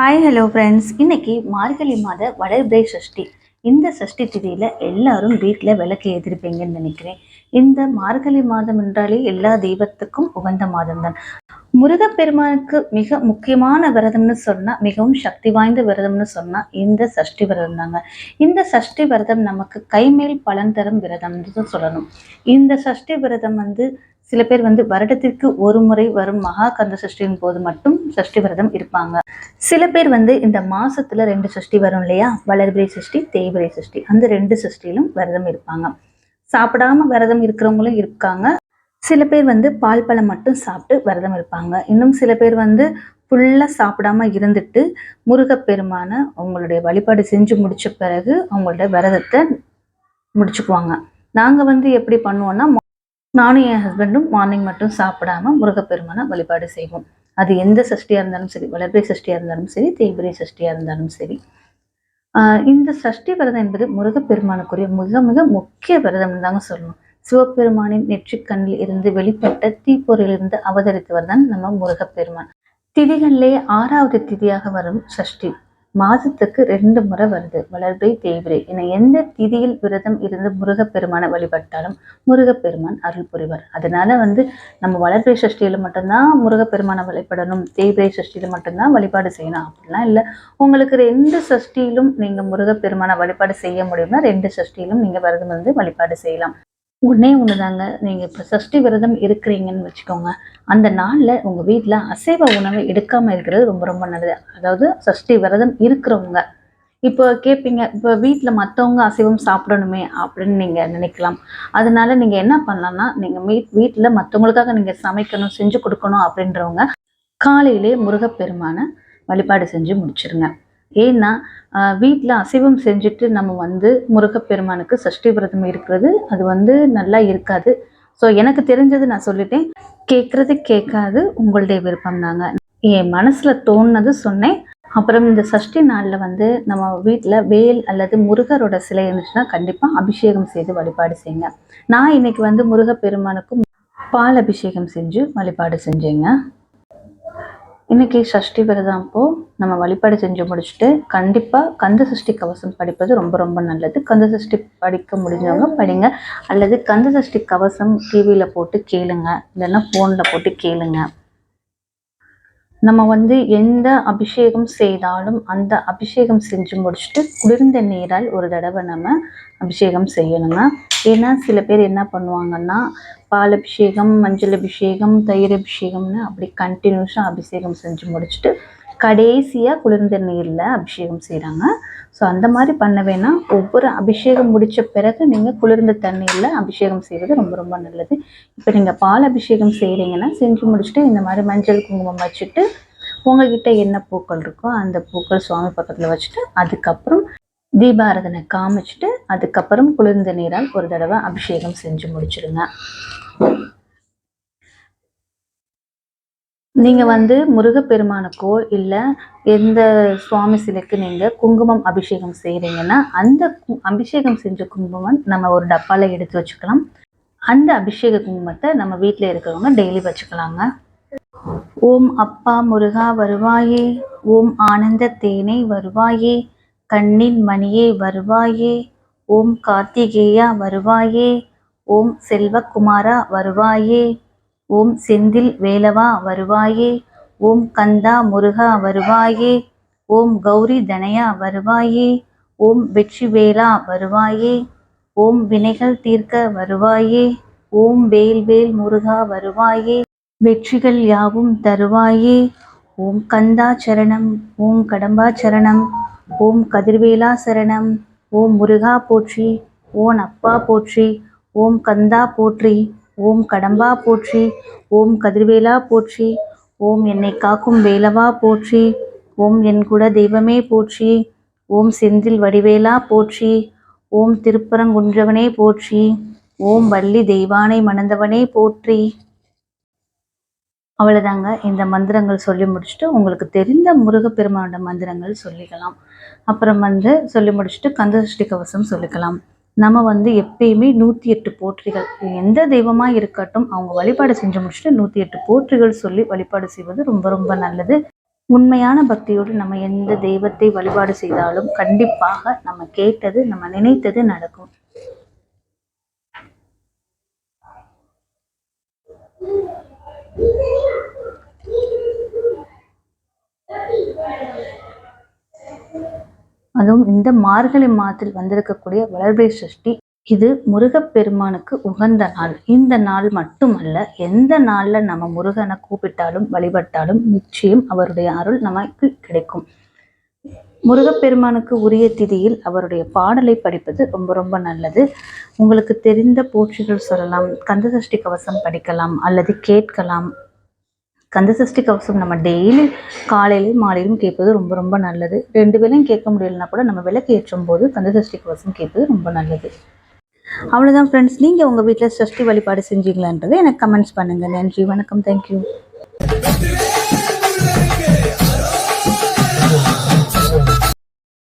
Hi hello friends இன்னைக்கு மார்கழி மாத வளர்பிறை சஷ்டி. இந்த சஷ்டி திதியில் எல்லாரும் வீட்டில் விளக்கு ஏற்றிருப்பீங்கன்னு நினைக்கிறேன். இந்த மார்கழி மாதம் என்றாலே எல்லா தெய்வத்துக்கும் உகந்த மாதம்தான். முருகப்பெருமானுக்கு மிக முக்கியமான விரதம்னு சொன்னால் மிகவும் சக்தி வாய்ந்த விரதம்னு சொன்னால் இந்த சஷ்டி விரதம் தாங்க. இந்த சஷ்டி விரதம் நமக்கு கைமேல் பலன் தரும் விரதம்னு சொல்லணும். இந்த சஷ்டி விரதம் வந்து சில பேர் வந்து வருடத்திற்கு ஒரு முறை வரும் மகா கந்த சஷ்டியின் போது மட்டும் சஷ்டி விரதம் இருப்பாங்க. சில பேர் வந்து இந்த மாசத்துல ரெண்டு சஷ்டி வரும் இல்லையா? வளர்பிறை சஷ்டி தேய்பிறை சஷ்டி. அந்த ரெண்டு சஷ்டியிலும் விரதம் இருப்பாங்க. சாப்பிடாம விரதம் இருக்கிறவங்களும் இருக்காங்க. சில பேர் வந்து பால் பழம் மட்டும் சாப்பிட்டு விரதம் இருப்பாங்க. இன்னும் சில பேர் வந்து ஃபுல்லாக சாப்பிடாம இருந்துட்டு முருகப்பெருமான அவங்களுடைய வழிபாடு செஞ்சு முடிச்ச பிறகு அவங்களோட விரதத்தை முடிச்சுக்குவாங்க. நாங்கள் வந்து எப்படி பண்ணுவோம்னா நானும் என் ஹஸ்பண்டும் மார்னிங் மட்டும் சாப்பிடாம முருகப்பெருமானை வழிபாடு செய்வோம். அது எந்த சஷ்டியாக இருந்தாலும் சரி வளர்பிறை சஷ்டியாக இருந்தாலும் சரி தேய்பிரை சஷ்டியாக இருந்தாலும் சரி. ஆஹ் இந்த சஷ்டி விரதம் என்பது முருகப்பெருமானுக்குரிய மிக மிக முக்கிய விரதம்னு தாங்க சொல்லணும். சிவபெருமானின் நெற்றிக்கண்ணில் இருந்து வெளிப்பட்ட தீப்பொறியிலிருந்து அவதரித்தவர் தான் நம்ம முருகப்பெருமான். திதிகளிலே ஆறாவது திதியாக வரும் சஷ்டி. மாதத்துக்கு ரெண்டு முறை வருது. வளர்பிறை தேய்பிரை என எந்த திதியில் விரதம் இருந்து முருகப்பெருமானை வழிபட்டாலும் முருகப்பெருமான் அருள் புரிவார். அதனால வந்து நம்ம வளர்பிறை சஷ்டியில மட்டும்தான் முருகப்பெருமானை வழிபடணும். தேய்பிரை சஷ்டியில மட்டும்தான் வழிபாடு செய்யணும். அப்படிலாம் இல்லை. உங்களுக்கு ரெண்டு சஷ்டியிலும் நீங்க முருகப்பெருமானை வழிபாடு செய்ய முடியும்னா ரெண்டு சஷ்டியிலும் நீங்க விரதம் இருந்து வழிபாடு செய்யலாம். ஒன்றே ஒன்று தாங்க நீங்கள் இப்போ சஷ்டி விரதம் இருக்கிறீங்கன்னு வச்சுக்கோங்க. அந்த நாளில் உங்கள் வீட்டில் அசைவ உணவை எடுக்காமல் இருக்கிறது ரொம்ப ரொம்ப நல்லது. அதாவது சஷ்டி விரதம் இருக்கிறவங்க. இப்போ கேட்பீங்க இப்போ வீட்டில் மற்றவங்க அசைவம் சாப்பிடணுமே அப்படின்னு நீங்கள் நினைக்கலாம். அதனால நீங்கள் என்ன பண்ணலாம்னா நீங்கள் மீட் வீட்டில் மற்றவங்களுக்காக நீங்கள் சமைக்கணும் செஞ்சு கொடுக்கணும் அப்படின்றவங்க காலையிலே முருகப்பெருமான வழிபாடு செஞ்சு முடிச்சிருங்க. ஏன்னா வீட்டில் அசைவம் செஞ்சுட்டு நம்ம வந்து முருகப்பெருமானுக்கு சஷ்டி விரதம் இருக்கிறது அது வந்து நல்லா இருக்காது. ஸோ எனக்கு தெரிஞ்சது நான் சொல்லிட்டேன். கேட்குறது கேட்காது உங்களுடைய விருப்பம் தாங்க. என் மனசில் தோணுனது சொன்னேன். அப்புறம் இந்த சஷ்டி நாளில் வந்து நம்ம வீட்டில் வேல் அல்லது முருகரோட சிலை இருந்துச்சுன்னா கண்டிப்பாக அபிஷேகம் செய்து வழிபாடு செய்யுங்க. நான் இன்னைக்கு வந்து முருகப்பெருமானுக்கும் பால் அபிஷேகம் செஞ்சு வழிபாடு செஞ்சேங்க. இன்னைக்கு சஷ்டி விரதம் அப்போது நம்ம வழிபாடு செஞ்சு முடிச்சுட்டு கண்டிப்பாக கந்த சஷ்டி கவசம் படிப்பது ரொம்ப ரொம்ப நல்லது. கந்த சஷ்டி படிக்க முடிஞ்சவங்க படிங்க. அல்லது கந்த சஷ்டி கவசம் டிவியில் போட்டு கேளுங்க. இல்லைன்னா ஃபோனில் போட்டு கேளுங்க. நம்ம வந்து எந்த அபிஷேகம் செய்தாலும் அந்த அபிஷேகம் செஞ்சு முடிச்சுட்டு குளிர்ந்த நீரால் ஒரு தடவை நம்ம அபிஷேகம் செய்யணுங்க. ஏன்னா சில பேர் என்ன பண்ணுவாங்கன்னா பால் அபிஷேகம் மஞ்சள் அபிஷேகம் தயிர் அபிஷேகம்னு அப்படி கண்டினியூஸாக அபிஷேகம் செஞ்சு முடிச்சுட்டு கடைசியாக குளிர்ந்த நீரில் அபிஷேகம் செய்கிறாங்க ஸோ அந்த மாதிரி பண்ண வேணாம். ஒவ்வொரு அபிஷேகம் முடித்த பிறகு நீங்கள் குளிர்ந்த தண்ணீரில் அபிஷேகம் செய்வது ரொம்ப ரொம்ப நல்லது. இப்போ நீங்கள் பால் அபிஷேகம் செய்கிறீங்கன்னா செஞ்சு முடிச்சுட்டு இந்த மாதிரி மஞ்சள் குங்குமம் வச்சுட்டு உங்ககிட்ட என்ன பூக்கள் இருக்கோ அந்த பூக்கள் சுவாமி பக்கத்தில் வச்சுட்டு அதுக்கப்புறம் தீபாரதனை காமிச்சிட்டு அதுக்கப்புறம் குளிர்ந்த நீரால் ஒரு தடவை அபிஷேகம் செஞ்சு முடிச்சிடுங்க நீங்க வந்து முருகப்பெருமானுக்கோ இல்லை எந்த சுவாமி சிலைக்கு நீங்க குங்குமம் அபிஷேகம் செய்யறீங்கன்னா அந்த கு- அபிஷேகம் செஞ்ச குங்குமம் நம்ம ஒரு டப்பால எடுத்து வச்சுக்கலாம். அந்த அபிஷேக குங்குமத்தை நம்ம வீட்டில் இருக்கிறவங்க டெய்லி வச்சுக்கலாங்க. ஓம் அப்பா முருகா வருவாயே ஓம் ஆனந்த தேனே வருவாயே கண்ணின் மணியே வருவாயே ஓம் கார்த்திகேயா வருவாயே ஓம் செல்வக்குமாரா வருவாயே. ஓம் செந்தில் வேலவா வருவாயே. ஓம் கந்தா முருகா வருவாயே. ஓம் கௌரி தனயா வருவாயே. ஓம் வெற்றிவேலா வருவாயே. ஓம் வினைகள் தீர்க்க வருவாயே. ஓம் வேல்வேல் முருகா வருவாயே. வெற்றிகள் யாவும் தருவாயே. ஓம் கந்தா சரணம். ஓம் கடம்பா சரணம். ஓம் கதிர்வேலா சரணம். ஓம் முருகா போற்றி. ஓம் அப்பா போற்றி. ஓம் கந்தா போற்றி ஓம் கடம்பா போற்றி ஓம் கதிர்வேலா போற்றி ஓம் என்னை காக்கும் வேலவா போற்றி ஓம் என் குல தெய்வமே போற்றி ஓம் செந்தில் வடிவேலா போற்றி ஓம் திருப்பரங்குன்றவனே போற்றி ஓம் வள்ளி தெய்வானை மணந்தவனே போற்றி. அவ்வளோதாங்க இந்த மந்திரங்கள் சொல்லி முடிச்சுட்டு உங்களுக்கு தெரிந்த முருகப்பெருமானோட மந்திரங்கள் சொல்லிக்கலாம். அப்புறம் வந்து சொல்லி முடிச்சுட்டு கந்தசஷ்டி கவசம் சொல்லிக்கலாம். நம்ம வந்து எப்பயுமே நூற்றி எட்டு போற்றிகள். எந்த தெய்வமாக இருக்கட்டும் அவங்க வழிபாடு செஞ்சு முடிச்சுட்டு நூற்றி எட்டு போற்றிகள் சொல்லி வழிபாடு செய்வது ரொம்ப ரொம்ப நல்லது. உண்மையான பக்தியோடு நம்ம எந்த தெய்வத்தை வழிபாடு செய்தாலும் கண்டிப்பாக நம்ம கேட்டது நம்ம நினைத்தது நடக்கும். அதுவும் இந்த மார்கழி மாதத்தில் வந்திருக்கக்கூடிய வளர்பிறை சஷ்டி. இது முருகப்பெருமானுக்கு உகந்த நாள். இந்த நாள் மட்டுமல்ல எந்த நாள்ல நம்ம முருகனை கூப்பிட்டாலும் வழிபட்டாலும் நிச்சயம் அவருடைய அருள் நமக்கு கிடைக்கும். முருகப்பெருமானுக்கு உரிய திதியில் அவருடைய பாடலை படிப்பது ரொம்ப ரொம்ப நல்லது. உங்களுக்கு தெரிந்த போற்றிகள் சொல்லலாம் கந்தசஷ்டி கவசம் படிக்கலாம் அல்லது கேட்கலாம் கந்தசஷ்டி கவசம் நம்ம டெய்லி காலையிலும் மாலையிலும் கேட்பது ரொம்ப ரொம்ப நல்லது. ரெண்டு வேளையும் கேட்க முடியலன்னா கூட நம்ம விளக்கு ஏற்றும் போது கந்தசஷ்டி கவசம் கேட்பது ரொம்ப நல்லது. அவ்வளோதான் ஃப்ரெண்ட்ஸ் நீங்கள் உங்கள் வீட்டில் சஷ்டி வழிபாடு செஞ்சீங்களான்றதை எனக்கு கமெண்ட்ஸ் பண்ணுங்கள் நன்றி வணக்கம். தேங்க்யூ